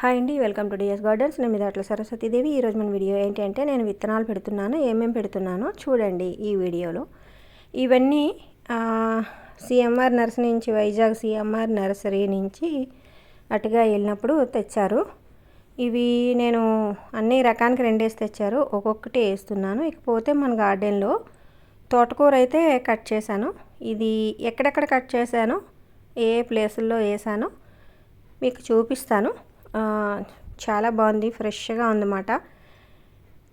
Hi అండి welcome to DS gardens. నేను మీద అట్ల సరస్వతీదేవి. ఈరోజు మన వీడియో ఏంటి అంటే నేను విత్తనాలు పెడుతున్నాను ఏమేమి పెడుతున్నానో చూడండి ఈ వీడియోలో. ఇవన్నీ సిఎంఆర్ నర్సరీ నుంచి వైజాగ్ సిఎంఆర్ నర్సరీ నుంచి అటుగా వెళ్ళినప్పుడు తెచ్చారు. ఇవి నేను అన్ని రకానికి రెండేసి తెచ్చారు. ఒక్కొక్కటి వేస్తున్నాను. ఇకపోతే మన గార్డెన్లో తోటకూర అయితే కట్ చేశాను. ఇది ఎక్కడెక్కడ కట్ చేశాను ఏ ప్లేసుల్లో వేసానో మీకు చూపిస్తాను. చాలా బాగుంది ఫ్రెష్గా ఉందన్నమాట.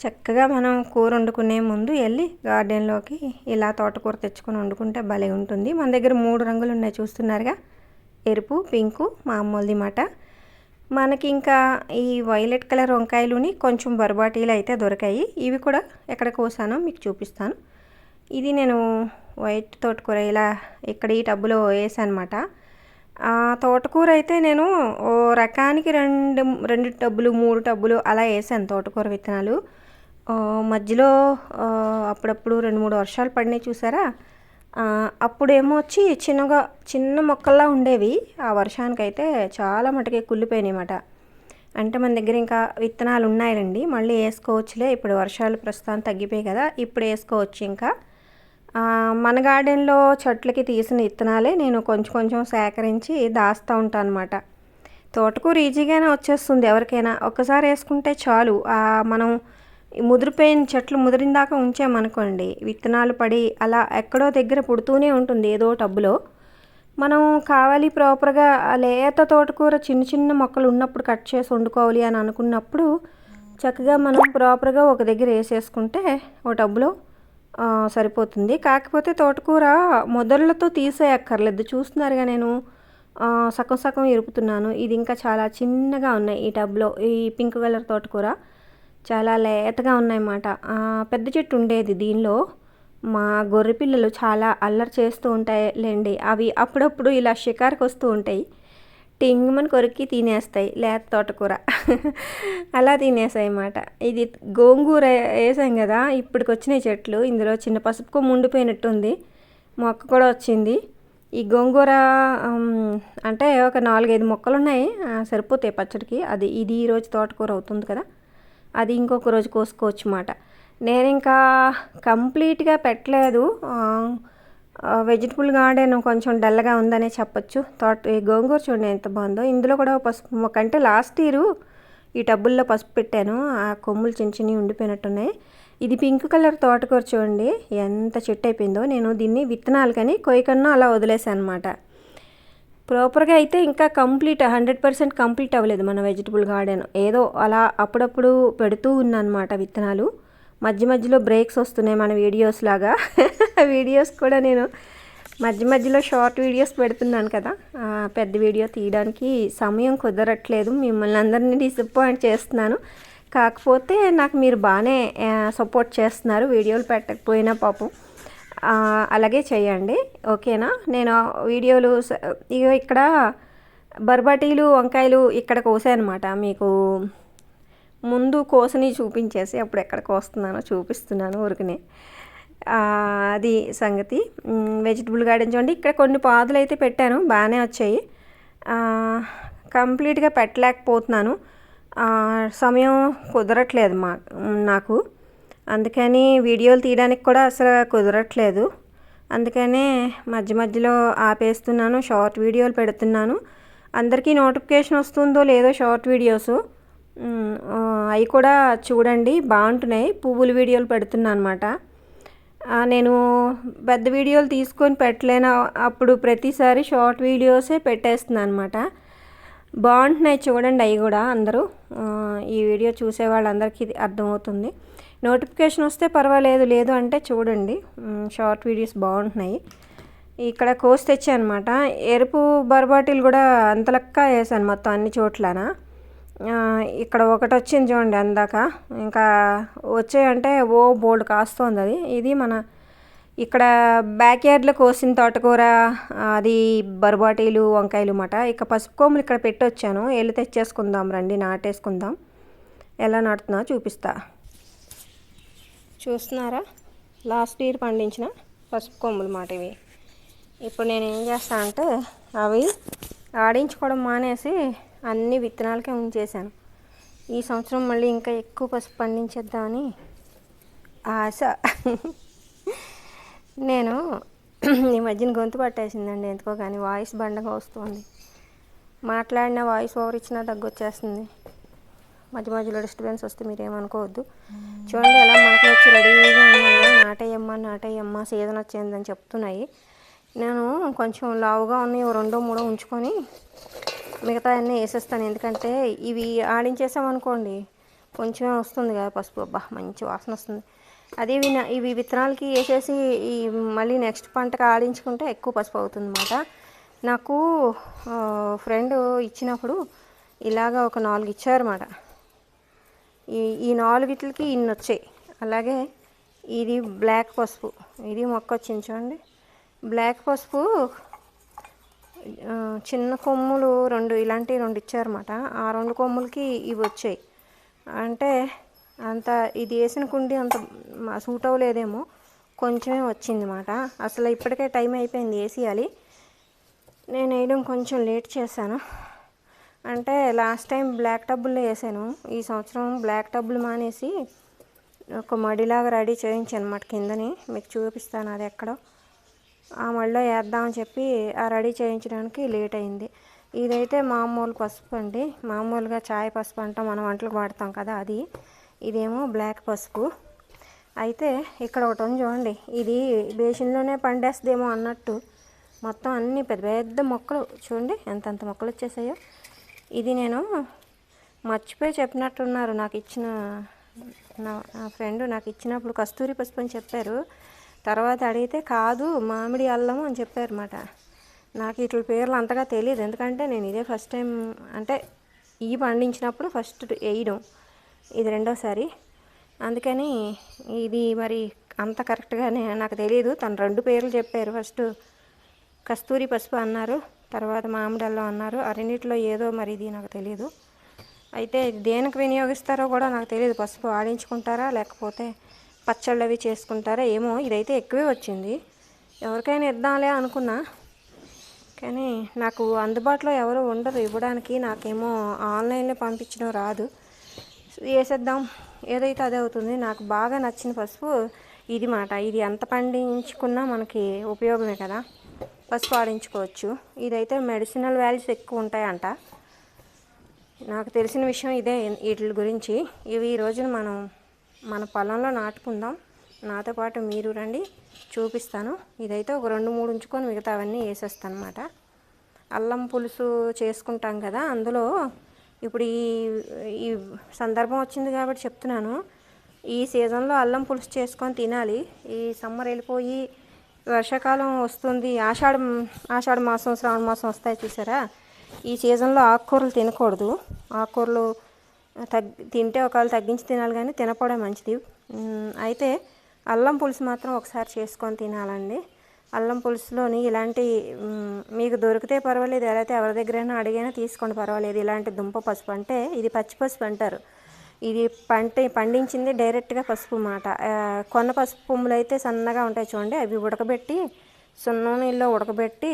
చక్కగా మనం కూర వండుకునే ముందు వెళ్ళి గార్డెన్లోకి ఇలా తోటకూర తెచ్చుకొని వండుకుంటే భలే ఉంటుంది. మన దగ్గర మూడు రంగులు ఉన్నాయి చూస్తున్నారుగా. ఎరుపు పింకు మామూలుది మాట. మనకి ఇంకా ఈ వైలెట్ కలర్ వంకాయలుని కొంచెం బొరబాటీలు అయితే దొరికాయి. ఇవి కూడా ఎక్కడ కోసానో మీకు చూపిస్తాను. ఇది నేను వైట్ తోటకూర ఇలా ఇక్కడ ఈ టబ్బులో వేసానమాట తోటకూర అయితే నేను ఓ రకానికి రెండు రెండు టబ్బులు మూడు టబ్బులు అలా వేసాను తోటకూర విత్తనాలు. మధ్యలో అప్పుడప్పుడు రెండు మూడు వర్షాలు పడినాయి చూసారా? అప్పుడేమో వచ్చి చిన్నగా చిన్న మొక్కల్లా ఉండేవి. ఆ వర్షానికైతే చాలా మటుకే కుళ్ళిపోయినాయి అన్నమాట. అంటే మన దగ్గర ఇంకా విత్తనాలు ఉన్నాయండి మళ్ళీ వేసుకోవచ్చులే. ఇప్పుడు వర్షాలు ప్రస్తుతం తగ్గిపోయాయి కదా. ఇప్పుడు వేసుకోవచ్చు ఇంకా. మన గార్డెన్లో చెట్లకి తీసిన విత్తనాలే నేను కొంచెం కొంచెం సేకరించి దాస్తూ ఉంటాను అనమాట తోటకూర ఈజీగానే వచ్చేస్తుంది ఎవరికైనా. ఒక్కసారి వేసుకుంటే చాలు. మనం ముదిరిపోయిన చెట్లు ముదిరిన దాకా ఉంచామనుకోండి విత్తనాలు పడి అలా ఎక్కడో దగ్గర పుడుతూనే ఉంటుంది ఏదో టబ్బులో. మనం కావాలి ప్రాపర్గా లేత తోటకూర చిన్న చిన్న మొక్కలు ఉన్నప్పుడు కట్ చేసి వండుకోవాలి అని అనుకున్నప్పుడు చక్కగా మనం ప్రాపర్గా ఒక దగ్గర వేసేసుకుంటే ఓ టబ్బులో సరిపోతుంది. కాకపోతే తోటకూర మొదళ్ళతో తీసేయక్కర్లేదు చూస్తున్నారుగా నేను. సగం సగం ఇరుపుతున్నాను. ఇది ఇంకా చాలా చిన్నగా ఉన్నాయి ఈ టబ్లో. ఈ పింక్ కలర్ తోటకూర చాలా లేతగా ఉన్నాయన్నమాట. పెద్ద చెట్టు ఉండేది దీనిలో. మా గొర్రె పిల్లలు చాలా అల్లరి చేస్తూ ఉంటాయి లేండి అవి అప్పుడప్పుడు ఇలా షికార్కి వస్తూ ఉంటాయి. టింగుమని కొరికి తినేస్తాయి లేత తోటకూర. అలా తినేసాయి అన్నమాట ఇది గోంగూర వేసాం కదా ఇప్పటికి వచ్చినాయి చెట్లు. ఇందులో చిన్న పసుపు కొమ్ము ఉండిపోయినట్టుంది. మొక్క కూడా వచ్చింది. ఈ గోంగూర అంటే ఒక నాలుగైదు మొక్కలు ఉన్నాయి సరిపోతాయి పచ్చడికి. అది ఇది ఈరోజు తోటకూర అవుతుంది కదా. అది ఇంకొక రోజు కోసుకోవచ్చు అన్నమాట నేను ఇంకా కంప్లీట్గా పెట్టలేదు. వెజిటబుల్ గార్డెన్ కొంచెం డల్గా ఉందనే చెప్పొచ్చు. తోట ఈ గోంగూర చూడండి ఎంత బాగుందో. ఇందులో కూడా పసుపు కంటే లాస్ట్ ఇయర్ ఈ టబ్బుల్లో పసుపు పెట్టాను. ఆ కొమ్ములు చిన్న చిన్నవి ఉండిపోయినట్టున్నాయి. ఇది పింక్ కలర్ తోటకూర చూడండి. ఎంత చెట్టు అయిపోయిందో. నేను దీన్ని విత్తనాలు కానీ కొయ్యకన్నా అలా వదిలేసాను అనమాట ప్రాపర్గా అయితే ఇంకా కంప్లీట్ హండ్రెడ్ పర్సెంట్ కంప్లీట్ అవ్వలేదు మన వెజిటబుల్ గార్డెన్ ఏదో అలా అప్పుడప్పుడు పెడుతూ ఉన్నానమాట విత్తనాలు. మధ్య మధ్యలో బ్రేక్స్ వస్తున్నాయి మన వీడియోస్ లాగా. వీడియోస్ కూడా నేను మధ్య మధ్యలో షార్ట్ వీడియోస్ పెడుతున్నాను కదా. పెద్ద వీడియో తీయడానికి సమయం కుదరట్లేదు. మిమ్మల్ని అందరినీ డిసప్పాయింట్ చేస్తున్నాను. కాకపోతే నాకు మీరు బాగానే సపోర్ట్ చేస్తున్నారు. వీడియోలు పెట్టకపోయినా పాపం. అలాగే చేయండి. ఓకేనా? నేను వీడియోలు ఇక్కడ బర్బటీలు వంకాయలు ఇక్కడ కోసానమాట మీకు ముందు కోసని చూపించేసి అప్పుడు ఎక్కడ కోస్తున్నానో చూపిస్తున్నాను ఊరికనే. అది సంగతి. వెజిటబుల్ గార్డెన్ చూడండి ఇక్కడ కొన్ని పాదులు అయితే పెట్టాను బాగానే వచ్చాయి. కంప్లీట్గా పెట్టలేకపోతున్నాను. సమయం కుదరట్లేదు మా నాకు. అందుకని వీడియోలు తీయడానికి కూడా అసలు కుదరట్లేదు. అందుకనే మధ్య మధ్యలో ఆపేస్తున్నాను షార్ట్ వీడియోలు పెడుతున్నాను. అందరికీ నోటిఫికేషన్ వస్తుందో లేదో షార్ట్ వీడియోస్. అవి కూడా చూడండి బాగుంటున్నాయి. పువ్వుల వీడియోలు పెడుతున్నాను అనమాట నేను పెద్ద వీడియోలు తీసుకొని పెట్టలేను. అప్పుడు ప్రతిసారి షార్ట్ వీడియోసే పెట్టేస్తున్నాను అనమాట బాగుంటున్నాయి చూడండి అవి కూడా అందరూ. ఈ వీడియో చూసే వాళ్ళందరికీ ఇది అర్థమవుతుంది. నోటిఫికేషన్ వస్తే పర్వాలేదు లేదు అంటే చూడండి. షార్ట్ వీడియోస్ బాగుంటున్నాయి. ఇక్కడ కోసి తెచ్చానమాట. ఎరుపు బర్బాటిల్ కూడా అంతలక్క వేసాను మొత్తం అన్ని చోట్లన. ఇక్కడ ఒకటి వచ్చింది చూడండి అందాక. ఇంకా వచ్చాయంటే ఓ బోల్డ్ కాస్తోంది అది ఇది మన ఇక్కడ బ్యాక్ యార్డ్లో కోసిన తోటకూర అది బరుబాటీలు వంకాయలు మాట. ఇక పసుపు కొమ్ములు ఇక్కడ పెట్టొచ్చాను. వెళ్ళి తెచ్చేసుకుందాం రండి నాటేసుకుందాం. ఎలా నాటుతున్నా చూపిస్తా. చూస్తున్నారా? లాస్ట్ ఇయర్ పండించిన పసుపు కొమ్ములు మాట ఇవి. ఇప్పుడు నేను ఏం చేస్తా అంటే అవి ఆడించుకోవడం మానేసి అన్ని విత్తనాలకే ఉంచేశాను. ఈ సంవత్సరం మళ్ళీ ఇంకా ఎక్కువ పసుపు పండించేద్దామని ఆశ. నేను ఈ మధ్యన గొంతు పట్టేసిందండి ఎందుకో కానీ వాయిస్ బండగా వస్తుంది. మాట్లాడిన వాయిస్ ఓవర్ ఇచ్చినా దగ్గొచ్చేస్తుంది. మధ్య మధ్యలో డిస్టర్బెన్స్ వస్తే మీరు ఏమనుకోవద్దు చూడండి ఎలా మనకు వచ్చి రెడీగా ఉన్నాయో నాటయ్యమ్మ నాటయ్యమ్మ సీజన్ వచ్చిందని చెప్తున్నాయి. నేను కొంచెం లావుగా ఉన్నాయి రెండో మూడో ఉంచుకొని మిగతా అన్నీ వేసేస్తాను. ఎందుకంటే ఇవి ఆడించేసామనుకోండి కొంచెమే వస్తుంది కదా పసుపు. అబ్బా మంచి వాసన వస్తుంది. అదే ఇవి ఇవి విత్తనాలకి వేసేసి ఈ మళ్ళీ నెక్స్ట్ పంటకు ఆడించుకుంటే ఎక్కువ పసుపు అవుతుంది అన్నమాట నాకు ఫ్రెండ్ ఇచ్చినప్పుడు ఇలాగా ఒక నాలుగు ఇచ్చారన్నమాట. ఈ ఈ నాలుగిట్లకి ఇన్ని వచ్చాయి అలాగే ఇది బ్లాక్ పసుపు. ఇది మొక్క వచ్చింది చూడండి. బ్లాక్ పసుపు చిన్న కొమ్ములు రెండు ఇలాంటి రెండు ఇచ్చారన్నమాట. ఆ రెండు కొమ్ములకి ఇవి వచ్చాయి. అంటే అంత ఇది వేసిన కుండి అంత సూట్ అవ్వలేదేమో. కొంచెమే వచ్చిందన్నమాట. అసలు ఇప్పటికే టైం అయిపోయింది వేసేయాలి. నేను వేయడం కొంచెం లేట్ చేశాను. అంటే లాస్ట్ టైం బ్లాక్ టబ్బుల్లో వేసాను. ఈ సంవత్సరం బ్లాక్ టబ్బులు మానేసి ఒక మడిలాగా రెడీ చేయించాను అనమాట కిందని. మీకు చూపిస్తాను అది ఎక్కడో. ఆ మళ్ళీ వేద్దామని చెప్పి ఆ రెడీ చేయించడానికి లేట్ అయింది. ఇదైతే మామూలు పసుపు అండి. మామూలుగా చాయ్ పసుపు అంటాం మనం వంటలకు వాడతాం కదా అది. ఇదేమో బ్లాక్ పసుపు. అయితే ఇక్కడ ఒకటి ఉంది చూడండి. ఇది బేసిన్లోనే పండేస్తుందేమో అన్నట్టు. మొత్తం అన్ని పెద్ద పెద్ద మొక్కలు చూడండి ఎంతెంత మొక్కలు వచ్చేసాయో. ఇది నేను మర్చిపోయి చెప్పినట్టున్నారు. నాకు ఇచ్చిన నా నా ఫ్రెండ్ నాకు ఇచ్చినప్పుడు కస్తూరి పసుపు అని చెప్పారు. తర్వాత అడిగితే కాదు మామిడి అల్లం అని చెప్పారన్నమాట. నాకు ఇట్ల పేర్లు అంతగా తెలియదు ఎందుకంటే నేను ఇదే ఫస్ట్ టైం అంటే ఈ పండించినప్పుడు ఫస్ట్ వేయడం. ఇది రెండోసారి. అందుకని ఇది మరి అంత కరెక్ట్గానే నాకు తెలియదు తను రెండు పేర్లు చెప్పారు. ఫస్ట్ కస్తూరి పసుపు అన్నారు తర్వాత మామిడి అల్లం అన్నారు. ఆ రెండిట్లో ఏదో మరి ఇది నాకు తెలియదు అయితే దేనికి వినియోగిస్తారో కూడా నాకు తెలియదు పసుపు ఆడించుకుంటారా లేకపోతే పచ్చళ్ళు అవి చేసుకుంటారా ఏమో? ఇదైతే ఎక్కువే వచ్చింది. ఎవరికైనా ఇద్దాంలే అనుకున్నా. కానీ నాకు అందుబాటులో ఎవరు ఉండరు. ఇవ్వడానికి నాకేమో ఆన్లైన్లో పంపించడం రాదు. వేసేద్దాం. ఏదైతే అదే అవుతుంది. నాకు బాగా నచ్చిన పసుపు ఇది మాట. ఇది ఎంత పండించుకున్నా మనకి ఉపయోగమే కదా. పసుపు ఆడించుకోవచ్చు. ఇదైతే మెడిసినల్ వాల్యూస్ ఎక్కువ ఉంటాయంట. నాకు తెలిసిన విషయం ఇదే. వీటి గురించి ఇవి ఈ రోజున మనం మన పొలంలో నాటుకుందాం. నాతో పాటు మీరు రండి చూపిస్తాను. ఇదైతే ఒక రెండు మూడు ఉంచుకొని మిగతా అవన్నీ వేసేస్తాను అనమాట అల్లం పులుసు చేసుకుంటాం కదా అందులో ఇప్పుడు ఈ ఈ సందర్భం వచ్చింది కాబట్టి చెప్తున్నాను. ఈ సీజన్లో అల్లం పులుసు చేసుకొని తినాలి. ఈ సమ్మర్ వెళ్ళిపోయి వర్షాకాలం వస్తుంది. ఆషాఢ ఆషాఢ మాసం శ్రావణ మాసం వస్తాయి చూసారా? ఈ సీజన్లో ఆకుకూరలు తినకూడదు. ఆకుకూరలు తగ్గి తింటే ఒకవేళ తగ్గించి తినాలి కానీ తినకపోవడం మంచిది. అయితే అల్లం పులుసు మాత్రం ఒకసారి చేసుకొని తినాలండి. అల్లం పులుసులోని ఇలాంటి మీకు దొరికితే పర్వాలేదు ఎలా అయితే ఎవరి దగ్గరైనా అడిగైనా తీసుకోండి పర్వాలేదు. ఇలాంటి దుంప పసుపు అంటే ఇది పచ్చి పసుపు అంటారు. ఇది పంట పండించింది డైరెక్ట్గా పసుపు మాట. కొన్న పసుపు పుమ్ములు అయితే సన్నగా ఉంటాయి చూడండి అవి ఉడకబెట్టి సున్నం నీళ్ళలో ఉడకబెట్టి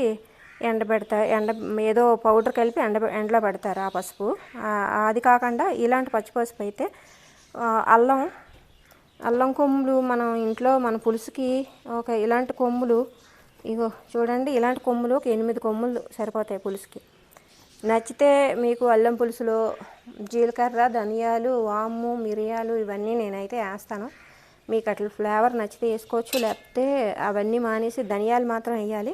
ఎండబెడతా ఎండ ఏదో పౌడర్ కలిపి ఎండ ఎండలో పెడతారు ఆ పసుపు. అది కాకుండా ఇలాంటి పచ్చి పసుపు అయితే అల్లం అల్లం కొమ్ములు మనం ఇంట్లో మన పులుసుకి ఒక ఇలాంటి కొమ్ములు ఇగో చూడండి ఇలాంటి కొమ్ములు ఒక ఎనిమిది కొమ్ములు సరిపోతాయి పులుసుకి. నచ్చితే మీకు అల్లం పులుసులో జీలకర్ర ధనియాలు వాము మిరియాలు ఇవన్నీ నేనైతే వేస్తాను. మీకు అట్లా ఫ్లేవర్ నచ్చితే వేసుకోవచ్చు లేకపోతే అవన్నీ మానేసి ధనియాలు మాత్రం వేయాలి.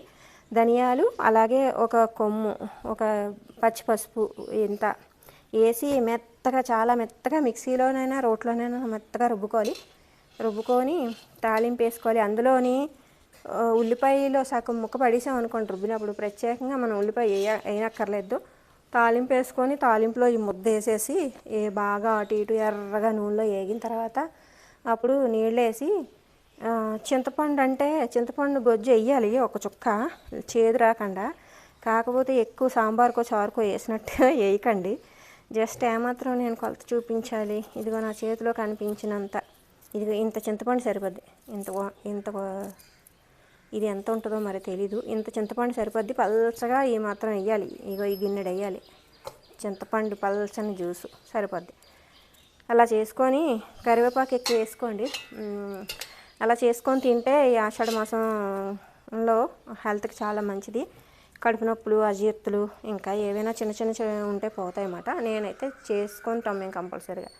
ధనియాలు అలాగే ఒక కొమ్ము ఒక పచ్చి పసుపు ఇంత వేసి మెత్తగా చాలా మెత్తగా మిక్సీలోనైనా రోట్లోనైనా మెత్తగా రుబ్బుకోవాలి. రుబ్బుకొని తాలింపు వేసుకోవాలి. అందులోని ఉల్లిపాయలో సగం ముక్క పడేసాం అనుకోండి రుబ్బినప్పుడు. ప్రత్యేకంగా మనం ఉల్లిపాయ వేయ వేయనక్కర్లేదు. తాలింపు వేసుకొని తాలింపులో ఈ ముద్ద వేసేసి ఏ బాగా అటు ఇటు ఎర్రగా నూనెలో వేగిన తర్వాత అప్పుడు నీళ్ళు వేసి చింతపండు అంటే చింతపండు గొజ్జు వేయాలి ఒక చుక్క చేదు రాకుండా. కాకపోతే ఎక్కువ సాంబార్కో చారుకో వేసినట్టు వేయకండి. జస్ట్ ఏమాత్రం నేను కొలత చూపించాలి. ఇదిగో నా చేతిలో కనిపించినంత. ఇదిగో ఇంత చింతపండు సరిపోద్ది. ఇంత ఇంత ఇది ఎంత ఉంటుందో మరి తెలీదు. ఇంత చింతపండు సరిపోద్ది. పల్చగా ఈ మాత్రం వేయాలి ఇగో ఈ గిన్నెడు వేయాలి చింతపండు పల్చని జ్యూసు సరిపోద్ది. అలా చేసుకొని కరివేపాకు ఎక్కువ వేసుకోండి. అలా చేసుకొని తింటే ఈ ఆషాఢ మాసంలో హెల్త్కి చాలా మంచిది. కడుపు నొప్పులు అజీర్తులు ఇంకా ఏవైనా చిన్న చిన్న ఉంటే పోతాయి అన్నమాట నేనైతే చేసుకుంటాం మేము కంపల్సరీగా.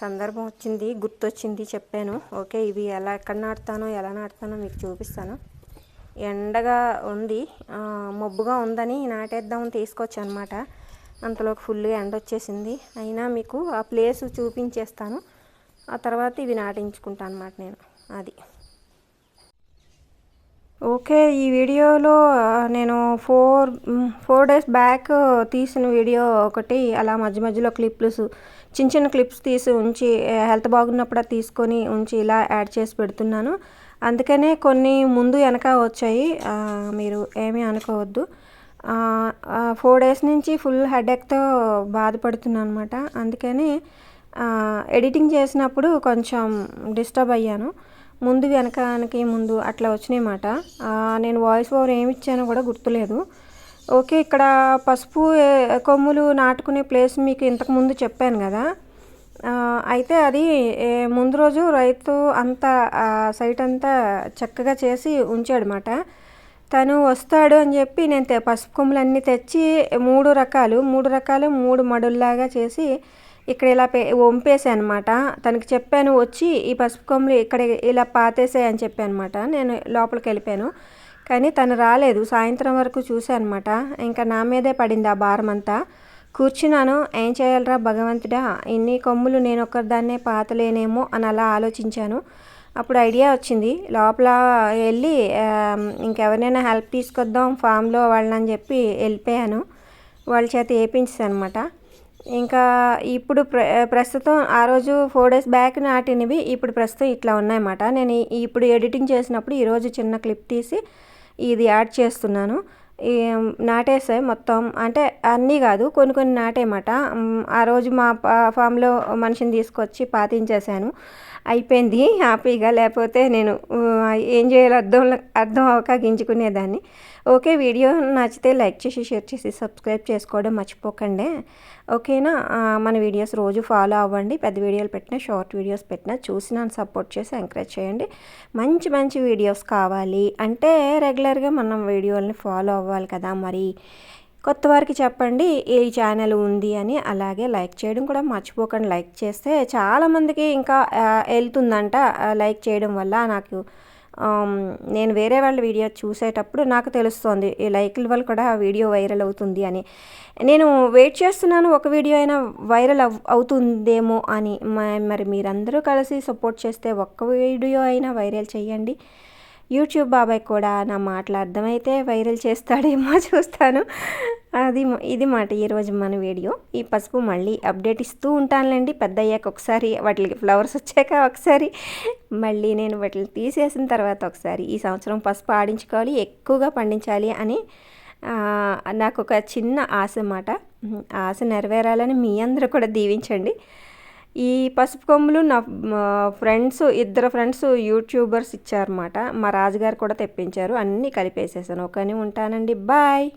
సందర్భం వచ్చింది గుర్తొచ్చింది చెప్పాను. ఓకే ఇవి ఎలా ఎక్కడ నాటుతానో ఎలా నాటుతానో మీకు చూపిస్తాను. ఎండగా ఉంది. మబ్బుగా ఉందని నాటేద్దామని తీసుకొచ్చాను అనమాట అంతలోకి ఫుల్గా ఎండ వచ్చేసింది. అయినా మీకు ఆ ప్లేస్ చూపించేస్తాను. ఆ తర్వాత ఇవి నాటించుకుంటాను అనమాట నేను. అది. ఓకే ఈ వీడియోలో నేను ఫోర్ ఫోర్ డేస్ బ్యాక్ తీసిన వీడియో ఒకటి అలా మధ్య మధ్యలో క్లిప్స్ చిన్న చిన్న క్లిప్స్ తీసి ఉంచి హెల్త్ బాగున్నప్పుడు తీసుకొని ఉంచి ఇలా యాడ్ చేసి పెడుతున్నాను. అందుకనే కొన్ని ముందు వెనక వచ్చాయి మీరు ఏమీ అనుకోవద్దు. ఫోర్ డేస్ నుంచి ఫుల్ హెడేక్తో బాధపడుతున్నాను అనమాట అందుకని ఎడిటింగ్ చేసినప్పుడు కొంచెం డిస్టర్బ్ అయ్యాను. ముందు వెనకానికి ముందు అట్లా వచ్చినాయి ఆ, నేను వాయిస్ ఓవర్ ఏమి ఇచ్చానో కూడా గుర్తులేదు. ఓకే ఇక్కడ పసుపు కొమ్ములు నాటుకునే ప్లేస్ మీకు ఇంతకు ముందు చెప్పాను కదా. అయితే అది ముందు రోజు రైతు అంతా సైట్ అంతా చక్కగా చేసి ఉంచాడనమాట తను వస్తాడు అని చెప్పి నేను పసుపు కొమ్ములన్నీ తెచ్చి మూడు రకాలు మూడు రకాలు మూడు మడుల్లాగా చేసి ఇక్కడ ఇలా పే వంపేసాయి అనమాట తనకి చెప్పాను వచ్చి ఈ పసుపు కొమ్ములు ఇక్కడ ఇలా పాతేసాయి అని చెప్పాను అనమాట నేను లోపలికి వెళ్ళిపోయాను. కానీ తను రాలేదు. సాయంత్రం వరకు చూశాను అనమాట ఇంకా నా మీదే పడింది ఆ భారం అంతా కూర్చున్నాను. ఏం చేయాలరా భగవంతుడా? ఇన్ని కొమ్ములు నేను ఒక్కరిదాన్నే పాతలేనేమో అని అలా ఆలోచించాను. అప్పుడు ఐడియా వచ్చింది. లోపల వెళ్ళి ఇంకెవరినైనా హెల్ప్ తీసుకొద్దాం ఫామ్లో వాళ్ళని చెప్పి వెళ్ళిపోయాను. వాళ్ళ చేత వేయించాను అనమాట ఇంకా ఇప్పుడు ప్ర ప్రస్తుతం ఆ రోజు ఫోర్ డేస్ బ్యాక్ నాటినవి ఇప్పుడు ప్రస్తుతం ఇట్లా ఉన్నాయన్నమాట. నేను ఇప్పుడు ఎడిటింగ్ చేసినప్పుడు ఈరోజు చిన్న క్లిప్ తీసి ఇది యాడ్ చేస్తున్నాను. ఈ నాటేసాయి మొత్తం. అంటే అన్నీ కాదు కొన్ని కొన్ని నాటేమాట ఆ రోజు మా ఫామ్లో మనిషిని తీసుకొచ్చి పాతించేశాను అయిపోయింది హ్యాపీగా లేకపోతే నేను ఏం చేయాలో అర్థం అర్థం అవ్వక గింజుకునేదాన్ని. ఓకే వీడియో నచ్చితే లైక్ చేసి షేర్ చేసి సబ్స్క్రైబ్ చేసుకోవడం మర్చిపోకండి. ఓకేనా? మన వీడియోస్ రోజు ఫాలో అవ్వండి. పెద్ద వీడియోలు పెట్టినా షార్ట్ వీడియోస్ పెట్టినా చూసి నన్ను సపోర్ట్ చేసి ఎంకరేజ్ చేయండి. మంచి మంచి వీడియోస్ కావాలి. అంటే రెగ్యులర్గా మనం వీడియోలని ఫాలో అవ్వాలి కదా మరి. కొత్త వారికి చెప్పండి ఈ ఛానల్ ఉంది అని అలాగే లైక్ చేయడం కూడా మర్చిపోకండి. లైక్ చేస్తే చాలామందికి ఇంకా వెళ్తుందంట లైక్ చేయడం వల్ల నాకు నేను వేరే వాళ్ళ వీడియో చూసేటప్పుడు నాకు తెలుస్తుంది ఈ లైక్ల వల్ల కూడా వీడియో వైరల్ అవుతుంది అని. నేను వెయిట్ చేస్తున్నాను ఒక వీడియో అయినా వైరల్ అవ్ అవుతుందేమో అని. మ- మరి మీరందరూ కలిసి సపోర్ట్ చేస్తే ఒక్క వీడియో అయినా వైరల్ చేయండి. యూట్యూబ్ బాబాయ్ కూడా నా మాటలు అర్థమైతే వైరల్ చేస్తాడేమో చూస్తాను. అది ఇది మాట ఈరోజు మన వీడియో. ఈ పసుపు మళ్ళీ అప్డేట్ ఇస్తూ ఉంటానులేండి. పెద్ద అయ్యాక ఒకసారి వాటికి ఫ్లవర్స్ వచ్చాక ఒకసారి. మళ్ళీ నేను వాటిని తీసేసిన తర్వాత ఒకసారి ఈ సంవత్సరం పసుపు ఆడించుకోవాలి ఎక్కువగా పండించాలి అని నాకు ఒక చిన్న ఆశ మాట. ఆశ నెరవేరాలని మీ అందరూ కూడా దీవించండి. ఈ పసుపు కొమ్ములు నా ఫ్రెండ్స్ ఇద్దరు ఫ్రెండ్స్ యూట్యూబర్స్ ఇచ్చారన్నమాట. మా రాజుగారు కూడా తెప్పించారు. అన్నీ కలిపేసేసాను. ఒకని ఉంటానండి. బాయ్.